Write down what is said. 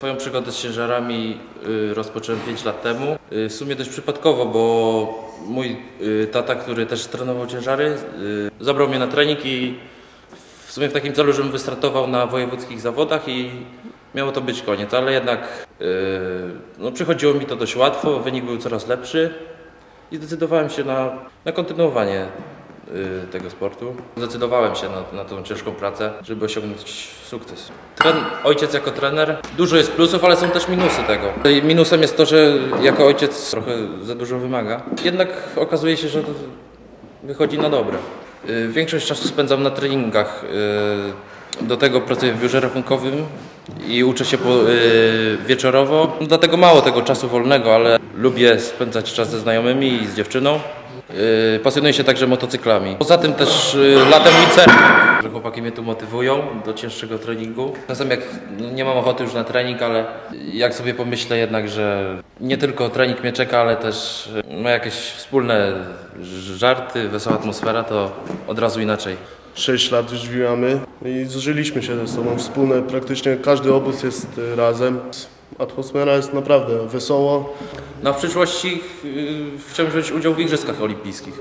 Swoją przygodę z ciężarami y, rozpocząłem 5 lat temu. Y, w sumie dość przypadkowo, bo mój y, tata, który też trenował ciężary, zabrał mnie na trening i w sumie w takim celu, żebym wystartował na wojewódzkich zawodach i miało to być koniec, ale jednak no, przychodziło mi to dość łatwo, wynik był coraz lepszy i zdecydowałem się na, na kontynuowanie tego sportu. Zdecydowałem się na, na tą ciężką pracę, żeby osiągnąć sukces. Tren, ojciec jako trener, dużo jest plusów, ale są też minusy tego. Minusem jest to, że jako ojciec trochę za dużo wymaga. Jednak okazuje się, że to wychodzi na dobre. Y, Większość czasu spędzam na treningach. y, Do tego pracuję w biurze rachunkowym i uczę się po, y, wieczorowo. Dlatego mało tego czasu wolnego, ale lubię spędzać czas ze znajomymi i z dziewczyną. Yy, pasjonuję się także motocyklami. Poza tym też yy, latem windsurfing, że chłopaki mnie tu motywują do cięższego treningu. Czasem jak no, nie mam ochoty już na trening, ale jak sobie pomyślę jednak, że nie tylko trening mnie czeka, ale też yy, ma jakieś wspólne żarty, wesoła atmosfera, to od razu inaczej. 6 lat już wimamy i zużyliśmy się ze sobą wspólne. Praktycznie każdy obóz jest y, razem. Atmosfera jest naprawdę wesoło. No a w przyszłości yy, chciałbym wziąć udział w Igrzyskach Olimpijskich.